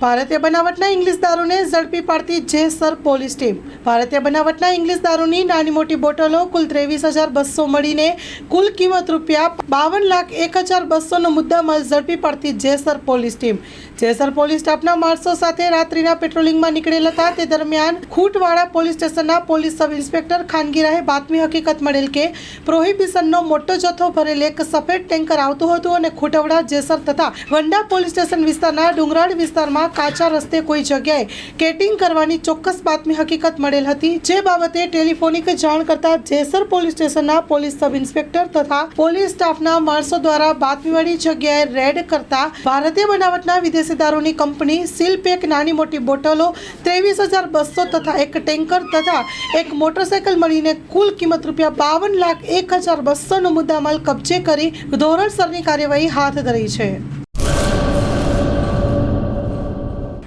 ભારતીય બનાવટના ઇંગ્લિશ દારૂને ઝડપી પાડતી જેસર પોલીસ ટીમ. ભારતીય બનાવટના ઇંગ્લિશ દારૂની નાની મોટી બોટલો કુલ ત્રેવીસ હજાર બસો મળીને કુલ કિંમત રૂપિયા બાવન લાખ એક હજાર બસોનો મુદ્દામાલ ઝડપી પાડતી Jesar police team. Jesar police સ્ટાફના માણસો સાથે રાત્રિના પેટ્રોલિંગમાં નીકળેલ હતા. તે દરમિયાન ખૂટવાડા પોલીસ સ્ટેશનના પોલીસ સબ ઇન્સ્પેક્ટર ખાનગીરાએ બાતમી હકીકત મળેલ કે પ્રોહિબિશનનો મોટો જથ્થો ભરેલ એક સફેદ ટેન્કર આવતું હતું અને ખૂટવડા જેસર તથા વંડા પોલીસ સ્ટેશન વિસ્તારના ડુંગરાળ વિસ્તારમાં કાચા રસ્તે કોઈ જગ્યાએ કેટિંગ કરવાની ચોક્કસ બાતમી હકીકત મળેલ હતી. જે બાબતે ટેલિફોનિક જાણ કરતા જેસર પોલીસ સ્ટેશનના પોલીસ સબ ઇન્સ્પેક્ટર તથા પોલીસ સ્ટાફના માણસો દ્વારા બાતમીવાળી જગ્યાએ રેડ કરતા ભારતીય બનાવટના વિદેશી દારૂની કંપની સીલ પેક નાની મોટી બોટલો, ત્રેવીસ હજાર બસો તથા એક ટેન્કર તથા એક મોટરસાયકલ મળીને કુલ કિંમત રૂપિયા બાવન લાખ એક હજાર બસોનો મુદ્દામાલ કબજે કરી ધોરણસરની કાર્યવાહી હાથ ધરી છે.